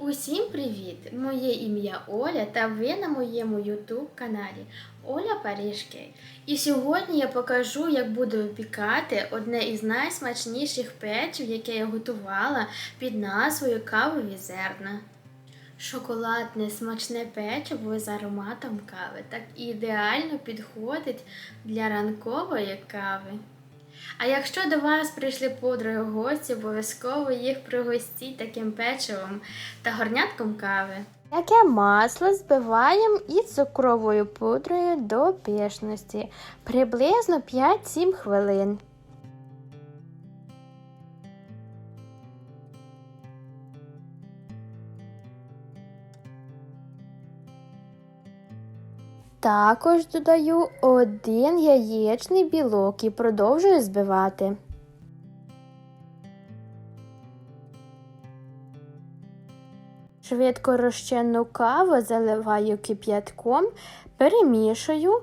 Усім привіт! Моє ім'я Оля та ви на моєму YouTube каналі Оля Парижки. І сьогодні я покажу, як буду випікати одне із найсмачніших печів, яке я готувала під назвою Кавові зерна. Шоколадне смачне печиво з ароматом кави так ідеально підходить для ранкової кави. А якщо до вас прийшли подруги гості, обов'язково їх пригостіть таким печивом та горнятком кави. Яке масло збиваємо із цукровою пудрою до пішності приблизно 5-7 хвилин. Також додаю один яєчний білок і продовжую збивати. Швидко розчинну каву заливаю кип'ятком, перемішую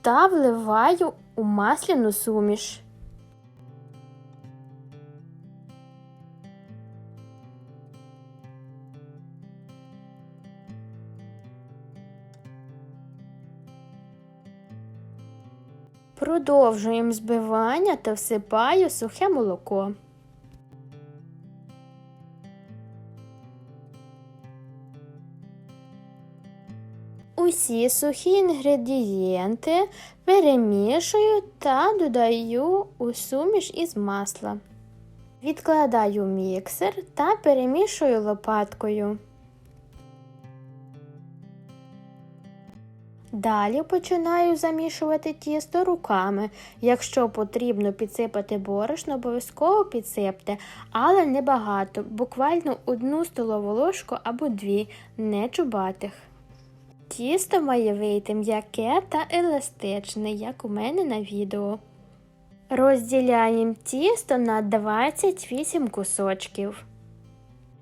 та вливаю у масляну суміш. Продовжуємо збивання та всипаю сухе молоко. Усі сухі інгредієнти перемішую та додаю у суміш із масла. Відкладаю міксер та перемішую лопаткою. Далі починаю замішувати тісто руками. Якщо потрібно підсипати борошно, обов'язково підсипте, але небагато, буквально одну столову ложку або дві, не чубатих. Тісто має вийти м'яке та еластичне, як у мене на відео. Розділяємо тісто на 28 кусочків.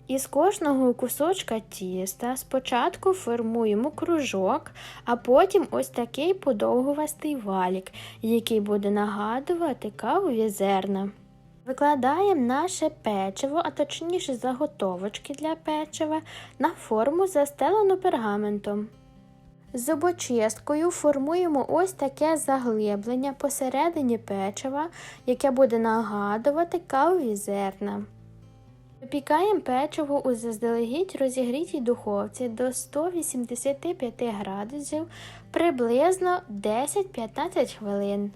Із кожного кусочка тіста спочатку формуємо кружок, а потім ось такий подовгувастий валік, який буде нагадувати кавові зерна. Викладаємо наше печиво, а точніше заготовочки для печива, на форму застелену пергаментом. Зубочисткою формуємо ось таке заглиблення посередині печива, яке буде нагадувати кавові зерна. Випікаємо печиво у заздалегідь розігрітій духовці до 185 градусів приблизно 10-15 хвилин.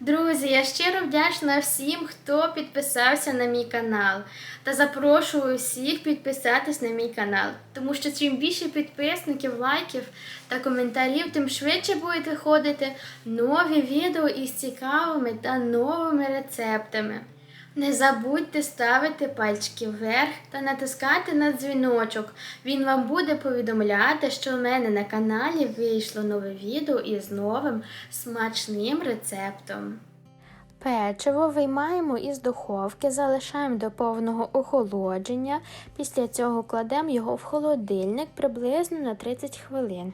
Друзі, я щиро вдячна всім, хто підписався на мій канал. Та запрошую всіх підписатись на мій канал, тому що чим більше підписників, лайків та коментарів, тим швидше будуть виходити нові відео із цікавими та новими рецептами. Не забудьте ставити пальчики вверх та натискати на дзвіночок. Він вам буде повідомляти, що у мене на каналі вийшло нове відео із новим смачним рецептом. Печиво виймаємо із духовки, залишаємо до повного охолодження. Після цього кладемо його в холодильник приблизно на 30 хвилин.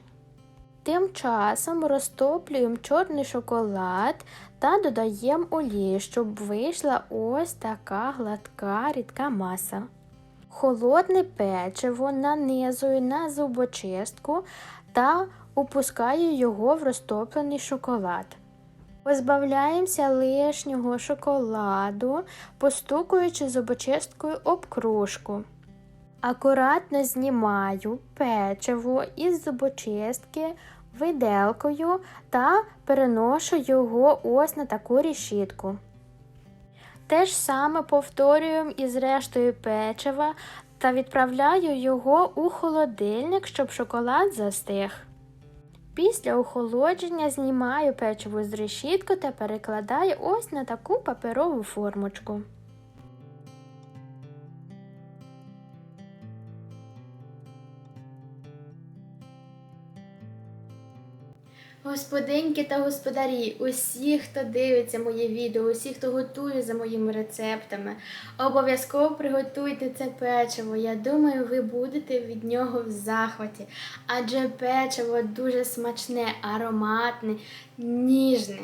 Тим часом розтоплюємо чорний шоколад та додаємо олію, щоб вийшла ось така гладка рідка маса. Холодне печиво нанизую на зубочистку та опускаю його в розтоплений шоколад. Позбавляємося лишнього шоколаду, постукуючи зубочисткою об кружку. Акуратно знімаю печиво із зубочистки виделкою та переношу його ось на таку решітку. Те ж саме повторюємо із рештою печива та відправляю його у холодильник, щоб шоколад застиг. Після охолодження знімаю печиво з решітку та перекладаю ось на таку паперову формочку. Господинки та господарі, усі, хто дивиться моє відео, усі, хто готує за моїми рецептами, обов'язково приготуйте це печиво. Я думаю, ви будете від нього в захваті. Адже печиво дуже смачне, ароматне, ніжне.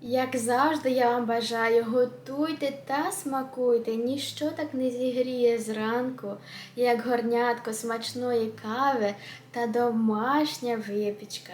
Як завжди, я вам бажаю, готуйте та смакуйте, ніщо так не зігріє зранку, як горнятко смачної кави та домашня випічка.